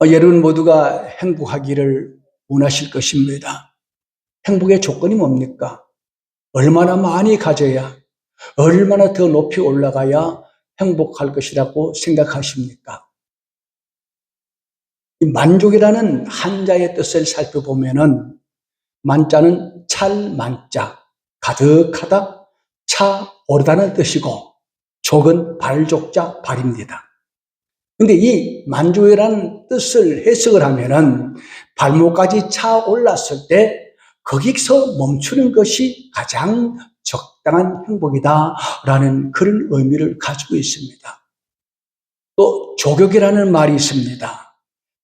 어, 여러분 모두가 행복하기를 원하실 것입니다. 행복의 조건이 뭡니까? 얼마나 많이 가져야, 얼마나 더 높이 올라가야 행복할 것이라고 생각하십니까? 이 만족이라는 한자의 뜻을 살펴보면은 만자는 찰만자, 가득하다, 차 오르다는 뜻이고 족은 발족자 발입니다. 근데 이 만족이라는 뜻을 해석을 하면은 발목까지 차 올랐을 때 거기서 멈추는 것이 가장 적당한 행복이다라는 그런 의미를 가지고 있습니다. 또 조격이라는 말이 있습니다.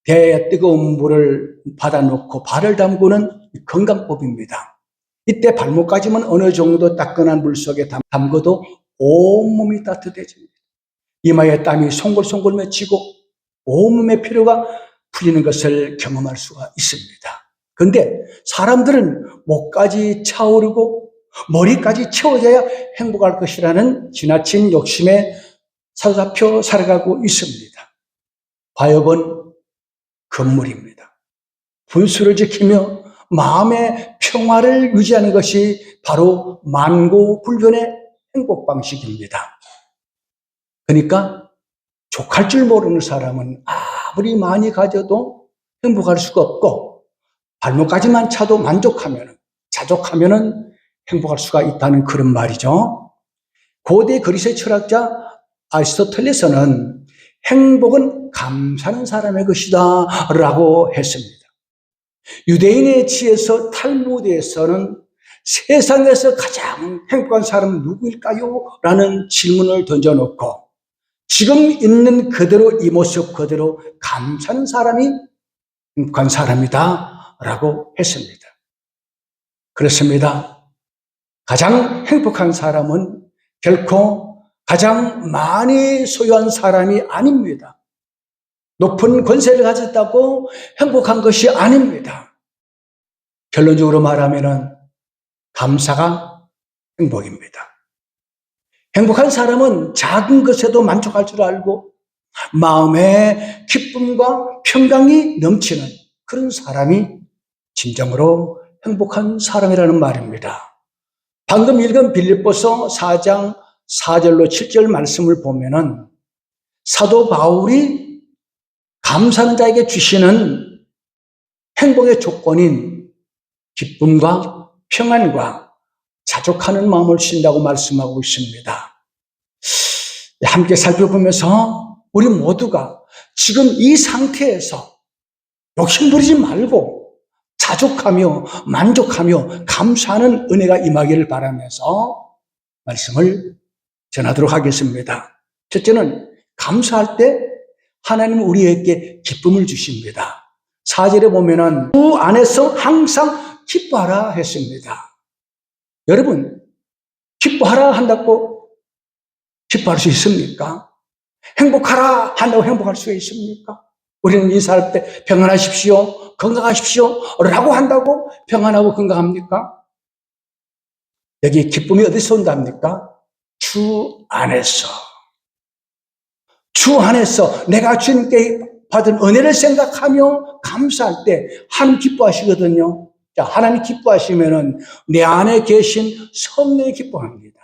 배에 뜨거운 물을 받아놓고 발을 담그는 건강법입니다. 이때 발목까지만 어느 정도 따끈한 물 속에 담- 담궈도 온몸이 따뜻해집니다. 이마에 땀이 송골송골 맺히고 온몸의 피로가 풀리는 것을 경험할 수가 있습니다. 그런데 사람들은 목까지 차오르고 머리까지 채워져야 행복할 것이라는 지나친 욕심에 사로잡혀 살아가고 있습니다. 과욕은 건물입니다. 분수를 지키며 마음의 평화를 유지하는 것이 바로 만고불변의 행복 방식입니다. 그러니까 족할 줄 모르는 사람은 아무리 많이 가져도 행복할 수가 없고 발목까지만 차도 만족하면 자족하면은 행복할 수가 있다는 그런 말이죠. 고대 그리스의 철학자 아리스토텔레스는 행복은 감사하는 사람의 것이다 라고 했습니다. 유대인의 지에서 탈무드에서는 세상에서 가장 행복한 사람은 누구일까요? 라는 질문을 던져놓고 지금 있는 그대로 이 모습 그대로 감사하는 사람이 행복한 사람이다 라고 했습니다. 그렇습니다. 가장 행복한 사람은 결코 가장 많이 소유한 사람이 아닙니다. 높은 권세를 가졌다고 행복한 것이 아닙니다. 결론적으로 말하면 감사가 행복입니다. 행복한 사람은 작은 것에도 만족할 줄 알고 마음에 기쁨과 평강이 넘치는 그런 사람이 진정으로 행복한 사람이라는 말입니다. 방금 읽은 빌립보서 4장 4절로 7절 말씀을 보면은 사도 바울이 감사하는 자에게 주시는 행복의 조건인 기쁨과 평안과 자족하는 마음을 주신다고 말씀하고 있습니다. 함께 살펴보면서 우리 모두가 지금 이 상태에서 욕심부리지 말고 자족하며 만족하며 감사하는 은혜가 임하기를 바라면서 말씀을 전하도록 하겠습니다. 첫째는 감사할 때 하나님 우리에게 기쁨을 주십니다. 사절에 보면은 그 안에서 항상 기뻐하라 했습니다. 여러분, 기뻐하라 한다고 기뻐할 수 있습니까? 행복하라 한다고 행복할 수가 있습니까? 우리는 인사할 때 평안하십시오, 건강하십시오 라고 한다고 평안하고 건강합니까? 여기 기쁨이 어디서 온답니까? 주 안에서. 주 안에서 내가 주님께 받은 은혜를 생각하며 감사할 때 하나님 기뻐하시거든요. 자, 하나님 기뻐하시면은 내 안에 계신 성령이 기뻐합니다.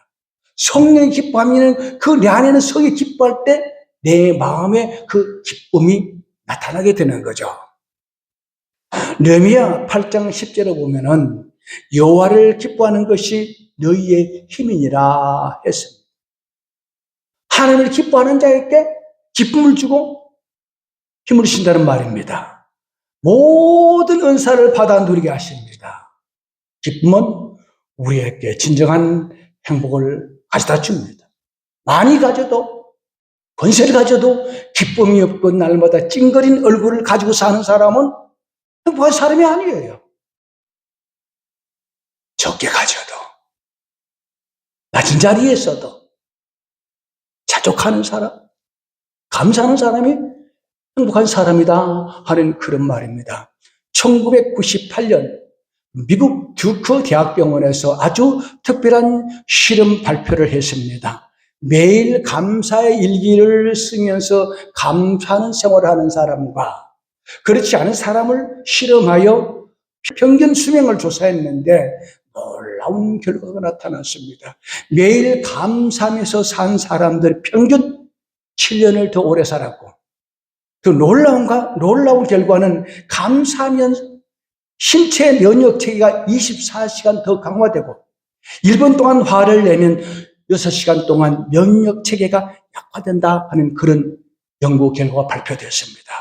성령이 기뻐하면 그 내 안에는 성이 기뻐할 때 내 마음에 그 기쁨이 나타나게 되는 거죠. 느헤미야 8장 10절에 보면은 여호와를 기뻐하는 것이 너희의 힘이니라 했습니다. 하나님을 기뻐하는 자에게 기쁨을 주고 힘을 주신다는 말입니다. 모든 은사를 받아 누리게 하십니다. 기쁨은 우리에게 진정한 행복을 가져다 줍니다. 많이 가져도 권세를 가져도 기쁨이 없고 날마다 찡그린 얼굴을 가지고 사는 사람은 행복한 사람이 아니에요. 적게 가져도 낮은 자리에서도 자족하는 사람, 감사하는 사람이 행복한 사람이다 하는 그런 말입니다. 1998년 미국 듀크 대학병원에서 아주 특별한 실험 발표를 했습니다. 매일 감사의 일기를 쓰면서 감사하는 생활을 하는 사람과 그렇지 않은 사람을 실험하여 평균 수명을 조사했는데 놀라운 결과가 나타났습니다. 매일 감사하면서 산 사람들 평균 7년을 더 오래 살았고 그 놀라운가 놀라운 결과는 감사하면 신체 면역 체계가 24시간 더 강화되고 1분 동안 화를 내면 6시간 동안 면역 체계가 약화된다 하는 그런 연구 결과가 발표되었습니다.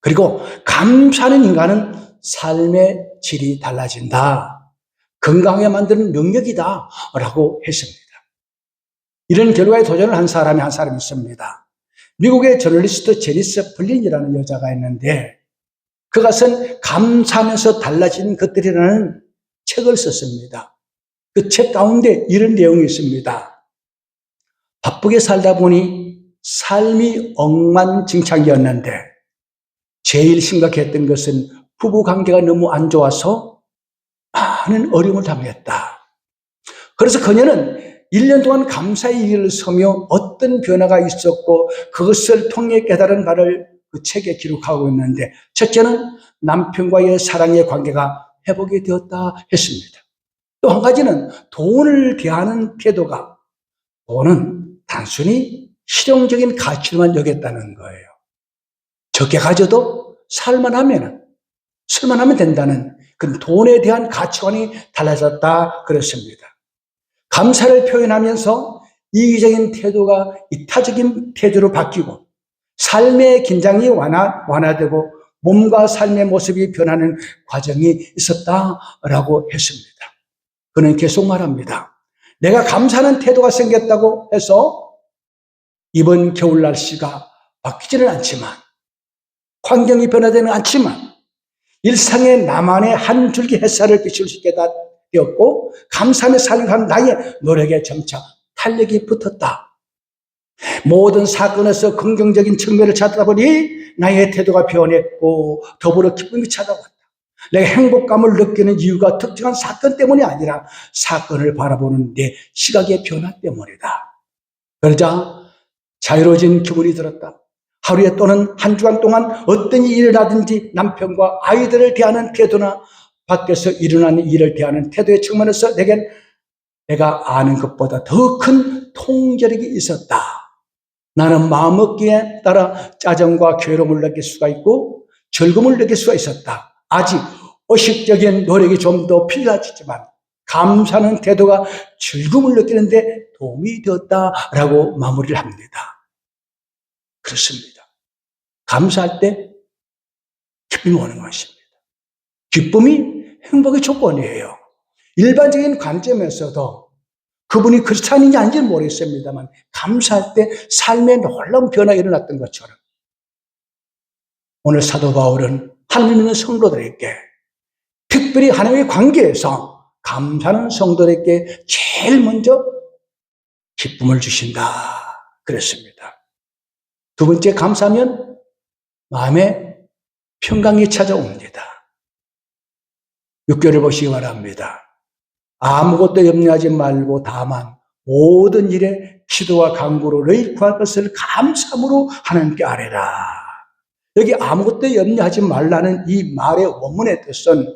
그리고 감사하는 인간은 삶의 질이 달라진다. 건강하게 만드는 능력이다. 라고 했습니다. 이런 결과에 도전을 한 사람이 한 사람이 있습니다. 미국의 저널리스트 제니스 플린이라는 여자가 있는데 그것은 감사하면서 달라지는 것들이라는 책을 썼습니다. 그 책 가운데 이런 내용이 있습니다. 바쁘게 살다 보니 삶이 엉망진창이었는데 제일 심각했던 것은 부부 관계가 너무 안 좋아서 많은 어려움을 당했다. 그래서 그녀는 1년 동안 감사의 일을 서며 어떤 변화가 있었고 그것을 통해 깨달은 바를 그 책에 기록하고 있는데 첫째는 남편과의 사랑의 관계가 회복이 되었다 했습니다. 또 한 가지는 돈을 대하는 태도가 돈은 단순히 실용적인 가치로만 여겼다는 거예요. 적게 가져도 살만하면, 쓸만하면 된다는 그 돈에 대한 가치관이 달라졌다 그랬습니다. 감사를 표현하면서 이기적인 태도가 이타적인 태도로 바뀌고 삶의 긴장이 완화, 완화되고 몸과 삶의 모습이 변하는 과정이 있었다라고 했습니다. 그는 계속 말합니다. 내가 감사하는 태도가 생겼다고 해서 이번 겨울 날씨가 바뀌지는 않지만 환경이 변화되는 않지만 일상의 나만의 한 줄기 햇살을 비출 수 있게 되었고 감사하며 살려한 나의 노력에 점차 탄력이 붙었다. 모든 사건에서 긍정적인 측면을 찾다 보니 나의 태도가 변했고 더불어 기쁨이 찾아왔다. 내가 행복감을 느끼는 이유가 특정한 사건 때문이 아니라 사건을 바라보는 내 시각의 변화 때문이다. 그러자 자유로워진 기분이 들었다. 하루에 또는 한 주간 동안 어떤 일이 일어나든지 남편과 아이들을 대하는 태도나 밖에서 일어나는 일을 대하는 태도의 측면에서 내겐 내가 아는 것보다 더 큰 통제력이 있었다. 나는 마음먹기에 따라 짜증과 괴로움을 느낄 수가 있고 즐거움을 느낄 수가 있었다. 아직 의식적인 노력이 좀 더 필요하지만 감사하는 태도가 즐거움을 느끼는데 도움이 되었다라고 마무리를 합니다. 그렇습니다. 감사할 때 기쁨이 오는 것입니다. 기쁨이 행복의 조건이에요. 일반적인 관점에서도 그분이 크리스찬인지 아닌지는 모르겠습니다만 감사할 때 삶에 놀라운 변화가 일어났던 것처럼 오늘 사도 바울은 하나님 있는 성도들에게 특별히 하나님의 관계에서 감사하는 성도들에게 제일 먼저 기쁨을 주신다 그랬습니다. 두 번째 감사하면 마음에 평강이 찾아옵니다. 6개월을 보시기 바랍니다. 아무것도 염려하지 말고 다만 모든 일에 기도와 간구로 너희 구할 것을 감사함으로 하나님께 아뢰라. 여기 아무것도 염려하지 말라는 이 말의 원문의 뜻은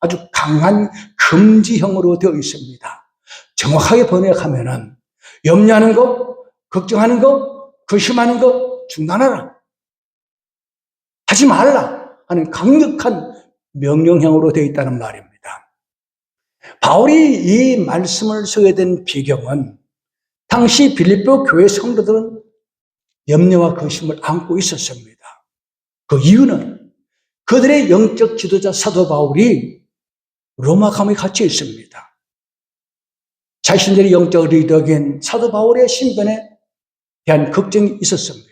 아주 강한 금지형으로 되어 있습니다. 정확하게 번역하면은 염려하는 것, 걱정하는 것, 의심하는 것 중단하라. 하지 말라 하는 강력한 명령형으로 되어 있다는 말입니다. 바울이 이 말씀을 쓰게 된 배경은 당시 빌립보 교회 성도들은 염려와 거심을 안고 있었습니다. 그 이유는 그들의 영적 지도자 사도 바울이 로마 감옥에 갇혀 있습니다. 자신들의 영적 리더인 사도 바울의 신변에 대한 걱정이 있었습니다.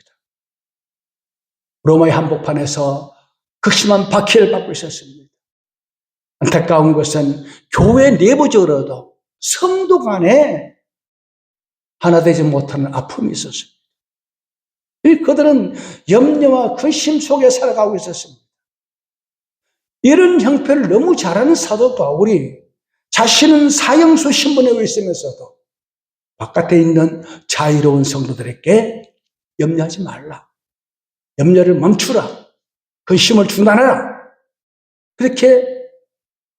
로마의 한복판에서 극심한 박해를 받고 있었습니다. 안타까운 것은 교회 내부적으로도 성도 간에 하나 되지 못하는 아픔이 있었습니다. 그들은 염려와 근심 속에 살아가고 있었습니다. 이런 형편을 너무 잘하는 사도 바울이 자신은 사형수 신분에 있으면서도 바깥에 있는 자유로운 성도들에게 염려하지 말라. 염려를 멈추라. 그 힘을 중단하라. 그렇게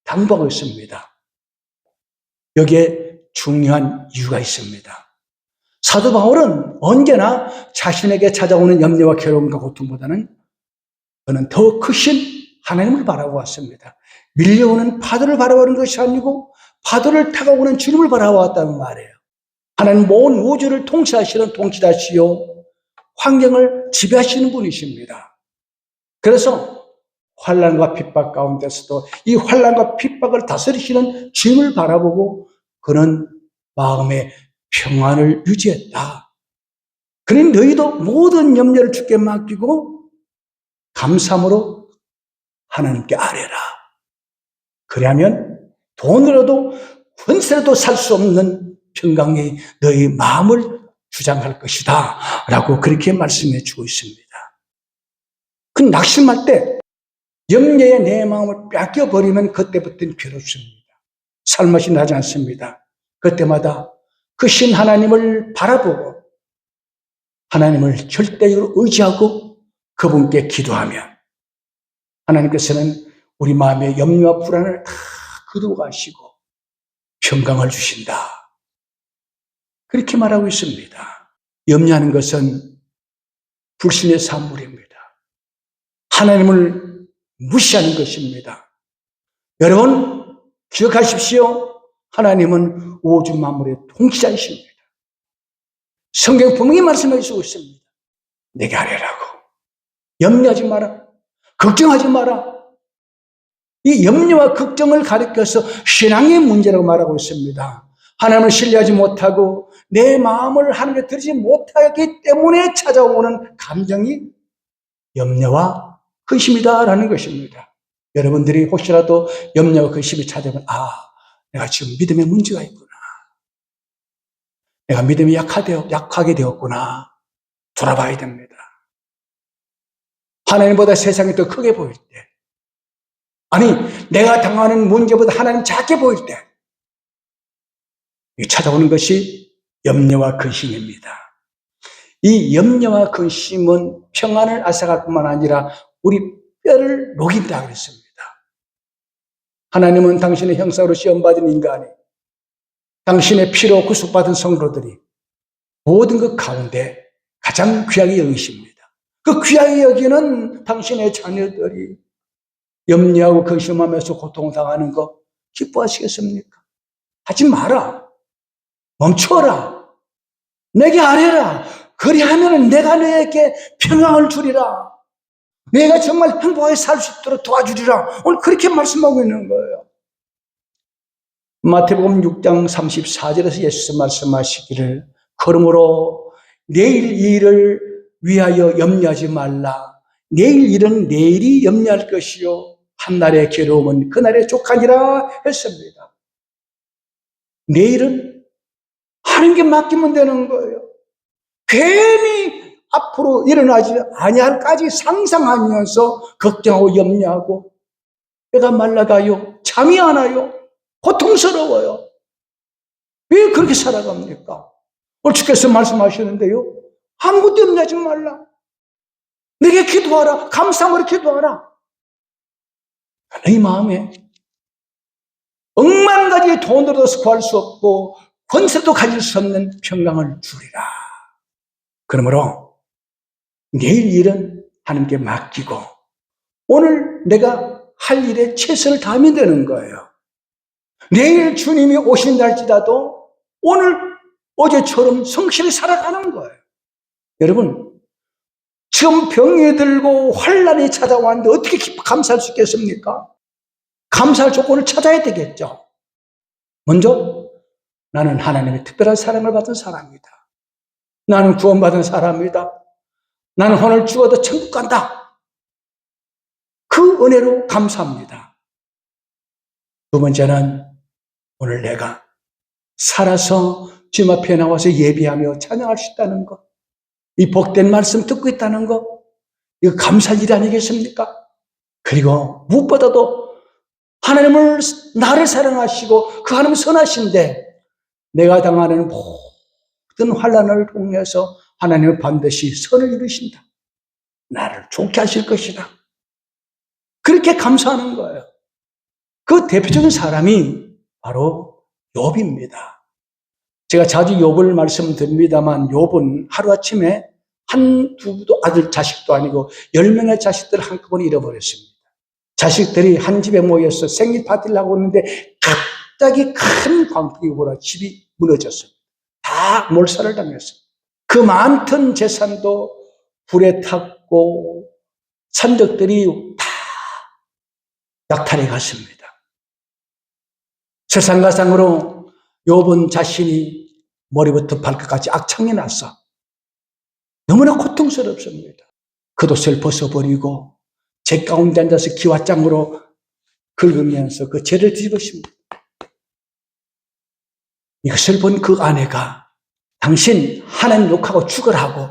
당부하고 있습니다. 여기에 중요한 이유가 있습니다. 사도 바울은 언제나 자신에게 찾아오는 염려와 괴로움과 고통보다는 그는 더 크신 하나님을 바라보았습니다. 밀려오는 파도를 바라보는 것이 아니고 파도를 타고 오는 주님을 바라보았다는 말이에요. 하나님 모든 우주를 통치하시는 통치자시요 환경을 지배하시는 분이십니다. 그래서 환란과 핍박 가운데서도 이 환란과 핍박을 다스리시는 주님을 바라보고 그는 마음에 평안을 유지했다. 그러니 너희도 모든 염려를 주께 맡기고 감사함으로 하나님께 아뢰라. 그러면 돈으로도 혼세라도 살 수 없는 평강이 너희 마음을 주장할 것이다. 라고 그렇게 말씀해 주고 있습니다. 그 낙심할 때 염려에 내 마음을 뺏겨버리면 그때부터는 괴롭습니다. 살맛이 나지 않습니다. 그때마다 그 신 하나님을 바라보고 하나님을 절대적으로 의지하고 그분께 기도하면 하나님께서는 우리 마음의 염려와 불안을 다 거두어 가시고 평강을 주신다. 그렇게 말하고 있습니다. 염려하는 것은 불신의 산물입니다. 하나님을 무시하는 것입니다. 여러분, 기억하십시오. 하나님은 우주 만물의 통치자이십니다. 성경 분명히 말씀해 주고 있습니다. 내게 하래라고. 염려하지 마라. 걱정하지 마라. 이 염려와 걱정을 가리켜서 신앙의 문제라고 말하고 있습니다. 하나님을 신뢰하지 못하고 내 마음을 하나님께 드리지 못하기 때문에 찾아오는 감정이 염려와 근심이다라는 것입니다. 여러분들이 혹시라도 염려와 근심이 찾아오면 아, 내가 지금 믿음에 문제가 있구나. 내가 믿음이 약하되어, 약하게 되었구나. 돌아봐야 됩니다. 하나님보다 세상이 더 크게 보일 때, 아니, 내가 당하는 문제보다 하나님 작게 보일 때, 찾아오는 것이 염려와 근심입니다. 이 염려와 근심은 평안을 앗아갈 뿐만 아니라 우리 뼈를 녹인다 그랬습니다. 하나님은 당신의 형상으로 시험받은 인간이 당신의 피로 구속받은 성도들이 모든 것 가운데 가장 귀하게 여기십니다. 그 귀하게 여기는 당신의 자녀들이 염려하고 근심하면서 고통당하는 거 기뻐하시겠습니까? 하지 마라. 멈춰라. 내게 아뢰라. 그리하면 내가 너에게 평강을 주리라. 내가 정말 행복하게 살 수 있도록 도와주리라. 오늘 그렇게 말씀하고 있는 거예요. 마태복음 6장 34절에서 예수께서 말씀하시기를 그러므로 내일 일을 위하여 염려하지 말라. 내일 일은 내일이 염려할 것이요. 한날의 괴로움은 그날의 족하니라 했습니다. 내일은 하나님께 맡기면 되는 거예요. 괜히 앞으로 일어나지 아니할까지 상상하면서 걱정하고 염려하고 배가 말라가요. 잠이 안 와요. 고통스러워요. 왜 그렇게 살아갑니까? 오늘 주께서 말씀하시는데요. 아무것도 염려하지 말라. 내게 기도하라. 감사함으로 기도하라. 내 마음에 억만 가지의 돈으로도 구할 수 없고 권세도 가질 수 없는 평강을 주리라. 그러므로 내일 일은 하나님께 맡기고 오늘 내가 할 일에 최선을 다하면 되는 거예요. 내일 주님이 오신다 할지라도 오늘 어제처럼 성실히 살아가는 거예요. 여러분, 지금 병이 들고 환란이 찾아왔는데 어떻게 감사할 수 있겠습니까? 감사할 조건을 찾아야 되겠죠. 먼저 나는 하나님의 특별한 사랑을 받은 사람이다. 나는 구원받은 사람이다. 나는 오늘 죽어도 천국 간다. 그 은혜로 감사합니다. 두 번째는 오늘 내가 살아서 주님 앞에 나와서 예비하며 찬양할 수 있다는 것. 이 복된 말씀 듣고 있다는 것. 이거 감사할 일 아니겠습니까? 그리고 무엇보다도 하나님을, 나를 사랑하시고 그 하나님 선하신데 내가 당하는 모든 환란을 통해서 하나님은 반드시 선을 이루신다. 나를 좋게 하실 것이다. 그렇게 감사하는 거예요. 그 대표적인 사람이 바로 욥입니다. 제가 자주 욥을 말씀드립니다만 욥은 하루아침에 한두 아들 자식도 아니고 열 명의 자식들을 한꺼번에 잃어버렸습니다. 자식들이 한 집에 모여서 생일 파티를 하고 있는데 갑자기 큰 광풍이 불어 집이 무너졌어요. 다 몰살을 당했어요. 그 많던 재산도 불에 탔고 산적들이 다 약탈해 갔습니다. 세상가상으로 욥은 자신이 머리부터 발끝까지 악창이 났어. 너무나 고통스럽습니다. 겉옷을 벗어버리고 제 가운데 앉아서 기와장으로 긁으면서 그 죄를 뒤집으십니다. 이것을 본 그 아내가 당신 하나님 욕하고 죽으라고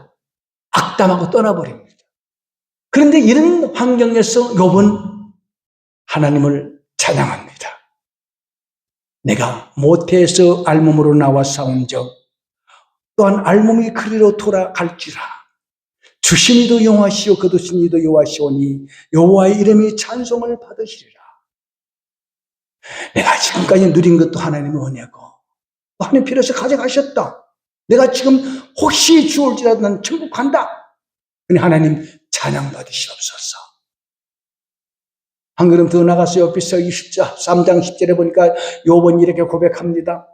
악담하고 떠나버립니다. 그런데 이런 환경에서 욥은 하나님을 찬양합니다. 내가 모태에서 알몸으로 나와 싸운 적 또한 알몸이 그리로 돌아갈지라 주신 이도 여호와시오 거두신 이도 여호와시오니 여호와의 이름이 찬송을 받으시리라 내가 지금까지 누린 것도 하나님의 은혜고 또 하나님 필요해서 가져가셨다 내가 지금 혹시 죽을지라도 난 천국 간다 그니 하나님 찬양 받으시옵소서 한 걸음 더 나가서 옆에서 20자 3장 10절에 보니까 요번 이렇게 고백합니다.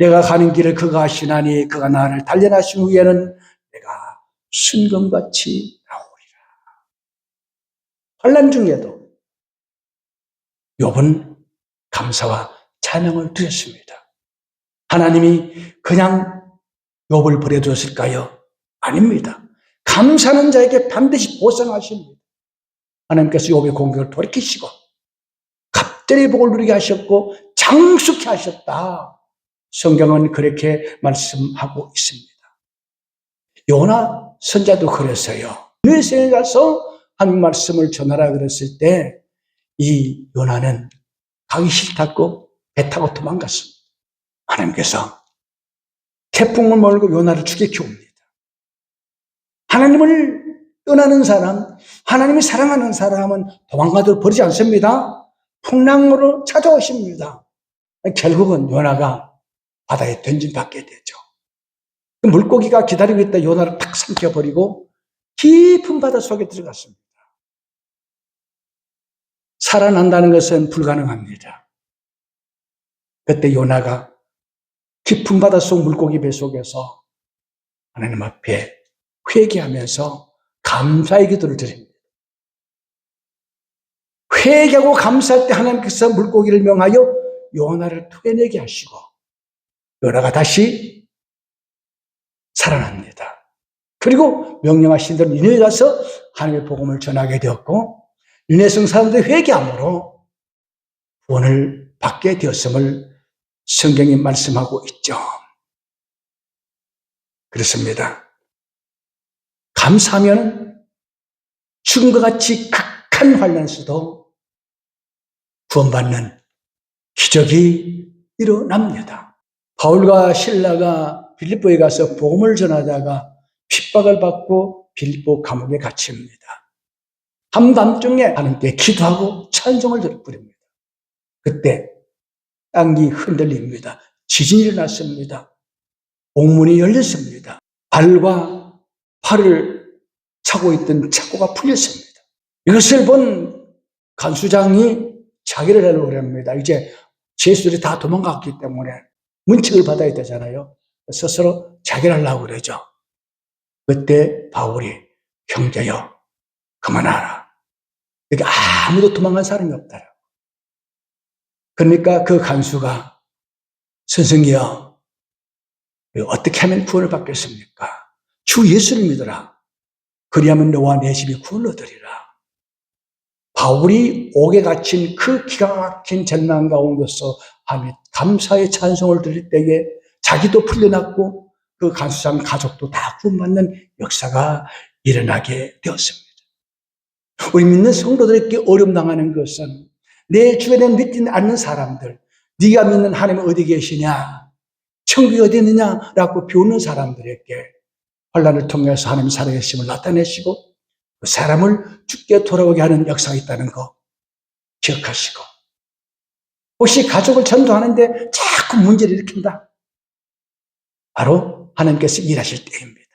내가 가는 길을 그가 하시나니 그가 나를 단련하신 후에는 내가 순금같이 나오리라. 환란 중에도 욥은 감사와 찬양을 드렸습니다. 하나님이 그냥 욥을 버려두었을까요? 아닙니다. 감사하는 자에게 반드시 보상하십니다. 하나님께서 욥의 공격을 돌이키시고 갑자기 복을 누리게 하셨고 장수케 하셨다. 성경은 그렇게 말씀하고 있습니다. 요나 선자도 그랬어요. 느세에 가서 한 말씀을 전하라 그랬을 때 이 요나는 가기 싫다고 배 타고 도망갔습니다. 하나님께서 태풍을 몰고 요나를 죽게 키웁니다. 하나님을 떠나는 사람, 하나님이 사랑하는 사람은 도망가도 버리지 않습니다. 풍랑으로 찾아오십니다. 결국은 요나가 바다에 던진받게 되죠. 그 물고기가 기다리고 있다 요나를 탁 삼켜버리고 깊은 바다 속에 들어갔습니다. 살아난다는 것은 불가능합니다. 그때 요나가 깊은 바다 속 물고기 배 속에서 하나님 앞에 회개하면서 감사의 기도를 드립니다. 회개하고 감사할 때 하나님께서 물고기를 명하여 요나를 토해내게 하시고 요나가 다시 살아납니다. 그리고 명령하신 대로 니네에 가서 하나님의 복음을 전하게 되었고 니네성 사람들이 회개함으로 구원을 받게 되었음을 성경이 말씀하고 있죠. 그렇습니다. 감사하면 죽음과 같이 극한 환란수도 구원받는 기적이 일어납니다. 바울과 신라가 빌립보에 가서 복음을 전하다가 핍박을 받고 빌립보 감옥에 갇힙니다. 한밤중에 하나님께 기도하고 찬송을 드립니다. 그때 땅이 흔들립니다. 지진이 일어났습니다. 옥문이 열렸습니다. 발과 팔을 차고 있던 착고가 풀렸습니다. 이것을 본 간수장이 자기를 하려고 합니다. 이제 제수들이 다 도망갔기 때문에 문책을 받아야 되잖아요. 스스로 자기를 하려고 그러죠. 그때 바울이 형제여 그만하라. 여기 아무도 도망간 사람이 없다. 그러니까 그 간수가 선생이여 어떻게 하면 구원을 받겠습니까? 주 예수를 믿어라. 그리하면 너와 내 집이 구원을 얻으리라. 바울이 옥에 갇힌 그 기가 막힌 전난 가운데서 감사의 찬송을 드릴 때에 자기도 풀려났고 그 간수장 가족도 다 구원받는 역사가 일어나게 되었습니다. 우리 믿는 성도들에게 어려움 당하는 것은 내 주변에 믿지 않는 사람들, 네가 믿는 하나님 어디 계시냐, 천국이 어디 있느냐라고 비우는 사람들에게 환란을 통해서 하나님 살아계심을 나타내시고 그 사람을 죽게 돌아오게 하는 역사가 있다는 거 기억하시고 혹시 가족을 전도하는데 자꾸 문제를 일으킨다. 바로 하나님께서 일하실 때입니다.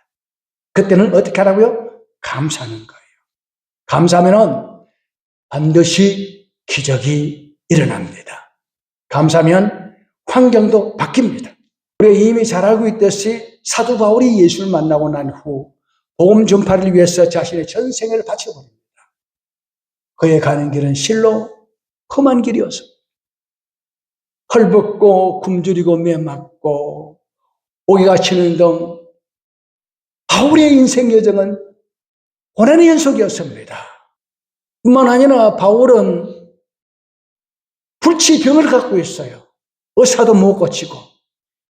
그때는 어떻게 하라고요? 감사하는 거예요. 감사하면은 반드시 기적이 일어납니다. 감사하면 환경도 바뀝니다. 우리가 이미 잘 알고 있듯이 사도 바울이 예수를 만나고 난 후 복음 전파를 위해서 자신의 전생을 바쳐버립니다. 그의 가는 길은 실로 험한 길이었습니다. 헐벗고 굶주리고 매맞고 오기가 치는 등 바울의 인생 여정은 고난의 연속이었습니다. 뿐만 아니라 바울은 불치병을 갖고 있어요. 의사도 못 고치고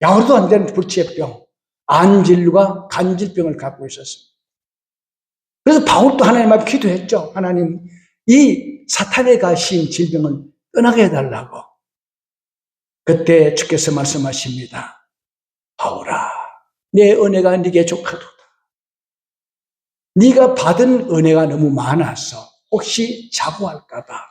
약으로도 안 되는 불치의 병, 안질과 간질병을 갖고 있었습니다. 그래서 바울도 하나님 앞에 기도했죠. 하나님, 이 사탄에 가신 질병을 떠나게 해달라고. 그때 주께서 말씀하십니다. 바울아, 내 은혜가 네게 족하도다. 네가 받은 은혜가 너무 많아서 혹시 자부할까봐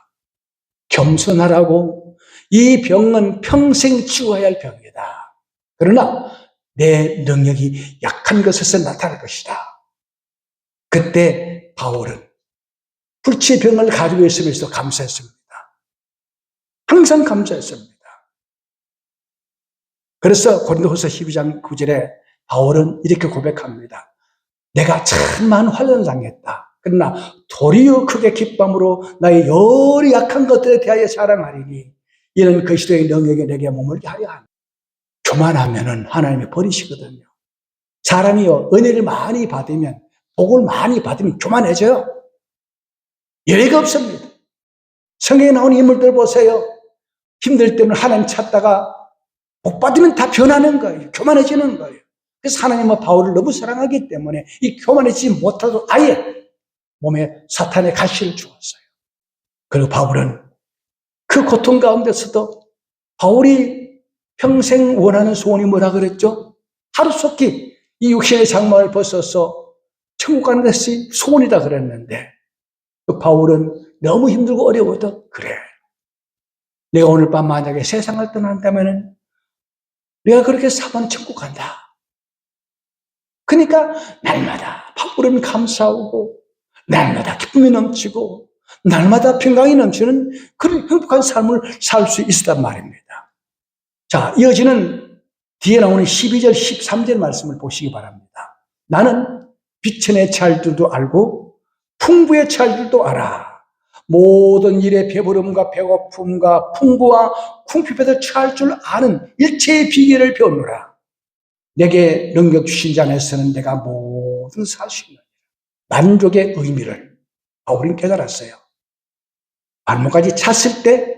겸손하라고 이 병은 평생 치워야 할 병이다. 그러나 내 능력이 약한 것에서 나타날 것이다. 그때 바울은 불치의 병을 가지고 있으면서 감사했습니다. 항상 감사했습니다. 그래서 고린도후서 12장 9절에 바울은 이렇게 고백합니다. 내가 참만 환란을 당했다. 그러나 도리어 크게 기쁨으로 나의 여러 약한 것들에 대하여 자랑하리니 이는 그리스도의 능력에 내게 머물게 하려 한다. 교만하면은 하나님이 버리시거든요. 사람이요 은혜를 많이 받으면 복을 많이 받으면 교만해져요. 예외가 없습니다. 성경에 나온 인물들 보세요. 힘들 때는 하나님 찾다가 복 받으면 다 변하는 거예요. 교만해지는 거예요. 그래서 하나님은 바울을 너무 사랑하기 때문에 이 교만해지지 못하도록 아예 몸에 사탄의 가시를 주었어요. 그리고 바울은 그 고통 가운데서도 바울이 평생 원하는 소원이 뭐라 그랬죠? 하루속히 이 육신의 장막을 벗어서 천국 가는 것이 소원이다 그랬는데 그 바울은 너무 힘들고 어려워도 그래. 내가 오늘 밤 만약에 세상을 떠난다면은 내가 그렇게 사면 천국 간다. 그러니까 날마다 바울은 감사하고 날마다 기쁨이 넘치고 날마다 평강이 넘치는 그런 행복한 삶을 살 수 있었단 말입니다. 자, 이어지는 뒤에 나오는 12절, 13절 말씀을 보시기 바랍니다. 나는 비천의 찰들도 알고 풍부의 찰들도 알아. 모든 일의 배부름과 배고픔과 풍부와 궁핍에서 처할 줄 아는 일체의 비결을 배우노라. 내게 능력 주신 자 안에서는 내가 모든 사실을 만족의 의미를 바울은 깨달았어요. 발목까지 찼을 때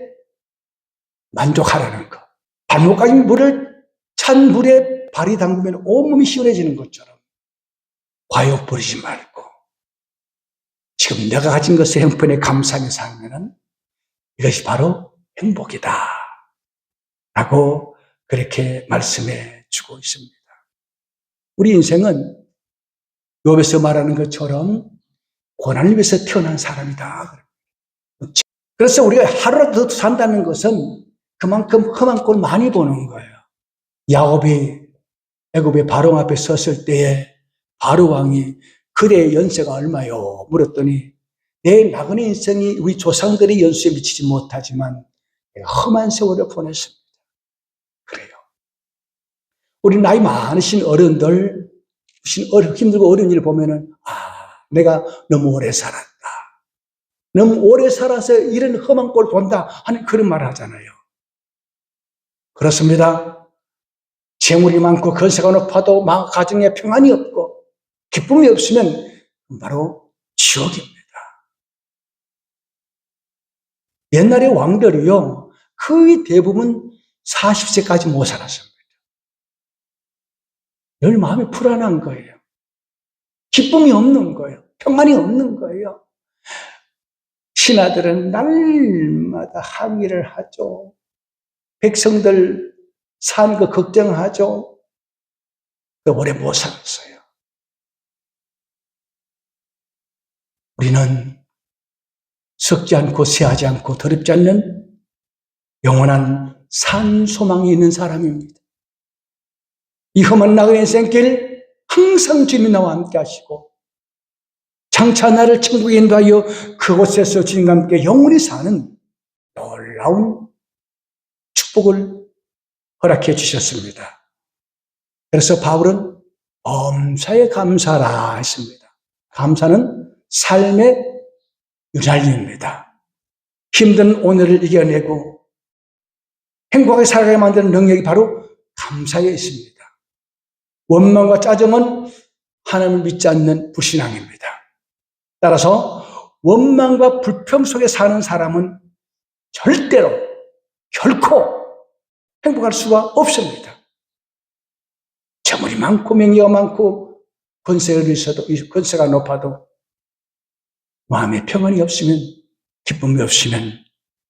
만족하라는 것. 발목까지 물을 찬 물에 발이 담그면 온몸이 시원해지는 것처럼 과욕 부리지 말고 지금 내가 가진 것에 형편에 감사하며 살면은 이것이 바로 행복이다. 라고 그렇게 말씀해 주고 있습니다. 우리 인생은 욥에서 말하는 것처럼 고난을 위해서 태어난 사람이다. 그래서 우리가 하루라도 더 산다는 것은 그만큼 험한 꼴 많이 보는 거예요. 야곱이 애굽의 바로 앞에 섰을 때에 바로 왕이 그대의 연세가 얼마요? 물었더니 내 나그네 인생이 우리 조상들의 연수에 미치지 못하지만 험한 세월을 보냈습니다. 그래요. 우리 나이 많으신 어른들 힘들고 어려운 일을 보면은, 아, 내가 너무 오래 살았다. 너무 오래 살아서 이런 험한 꼴 본다 하는 그런 말 하잖아요. 그렇습니다. 재물이 많고 건세가 높아도 가정에 평안이 없고 기쁨이 없으면 바로 지옥입니다. 옛날의 왕들이요, 거의 대부분 40세까지 못 살았습니다. 늘 마음이 불안한 거예요. 기쁨이 없는 거예요. 평안이 없는 거예요. 신하들은 날마다 항의를 하죠. 백성들 산 거 걱정하죠. 오래 못 살았어요. 우리는 썩지 않고 쇠하지 않고 더럽지 않는 영원한 산 소망이 있는 사람입니다. 이 험한 나그네 인생길 항상 주님 나와 함께 하시고 장차 나를 천국에 인도하여 그곳에서 주님과 함께 영원히 사는 놀라운 축복을 허락해 주셨습니다. 그래서 바울은 범사에 감사라 했습니다. 감사는 삶의 유랄입니다. 힘든 오늘을 이겨내고 행복하게 살아가게 만드는 능력이 바로 감사에 있습니다. 원망과 짜증은 하나님을 믿지 않는 불신앙입니다. 따라서 원망과 불평 속에 사는 사람은 절대로 결코 행복할 수가 없습니다. 재물이 많고 명예가 많고 권세가 있어도 권세가 높아도 마음에 평안이 없으면 기쁨이 없으면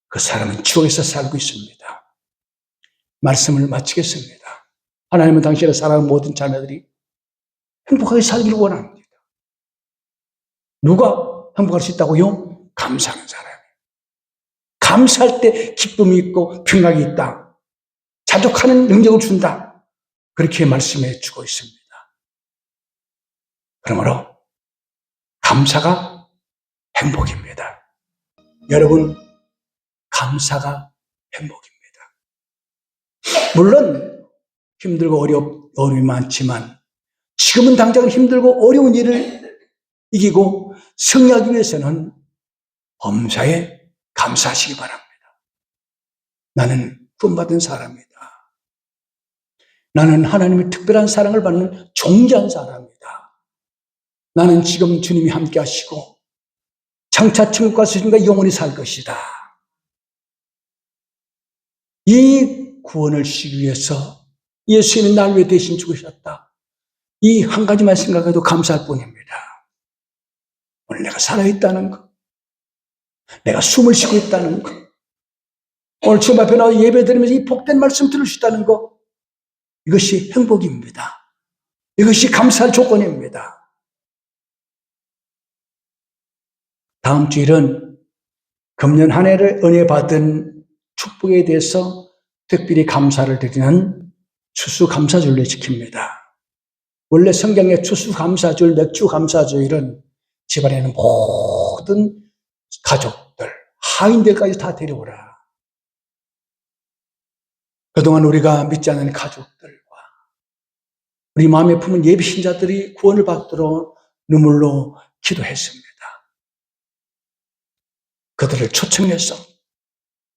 그 사람은 지옥에서 살고 있습니다. 말씀을 마치겠습니다. 하나님은 당신의 사랑하는 모든 자녀들이 행복하게 살기를 원합니다. 누가 행복할 수 있다고요? 감사하는 사람. 감사할 때 기쁨이 있고 평강이 있다. 자족하는 능력을 준다. 그렇게 말씀해 주고 있습니다. 그러므로 감사가 행복입니다. 여러분, 감사가 행복입니다. 물론 힘들고 어렵, 어려움이 많지만 지금은 당장 힘들고 어려운 일을 이기고 승리하기 위해서는 범사에 감사하시기 바랍니다. 나는 구원받은 사람이다. 나는 하나님의 특별한 사랑을 받는 종자한 사람이다. 나는 지금 주님이 함께 하시고 장차 천국 가서 주님과 영원히 살 것이다. 이 구원을 주기 위해서 예수님이 날 위해 대신 죽으셨다. 이 한 가지만 생각해도 감사할 뿐입니다. 오늘 내가 살아있다는 것. 내가 숨을 쉬고 있다는 것. 오늘 주님 앞에 나와 예배 드리면서 이 복된 말씀 들을 수 있다는 것. 이것이 행복입니다. 이것이 감사할 조건입니다. 다음 주일은 금년 한 해를 은혜 받은 축복에 대해서 특별히 감사를 드리는 추수감사주일을 지킵니다. 원래 성경의 추수감사주일, 맥주감사주일은 집안에는 모든 가족들, 하인들까지 다 데려오라. 그동안 우리가 믿지 않는 가족들과 우리 마음에 품은 예비 신자들이 구원을 받도록 눈물로 기도했습니다. 그들을 초청해서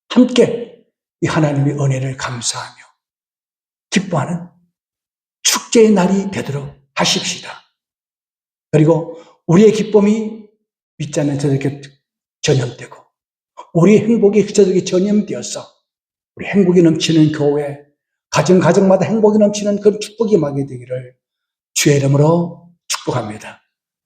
함께 이 하나님의 은혜를 감사하며 기뻐하는 축제의 날이 되도록 하십시다. 그리고 우리의 기쁨이 믿지 않는 저들에게 전염되고 우리의 행복이 저들에게 전염되어서 우리 행복이 넘치는 교회, 가정 가정마다 행복이 넘치는 그런 축복이 임하게 되기를 주의 이름으로 축복합니다.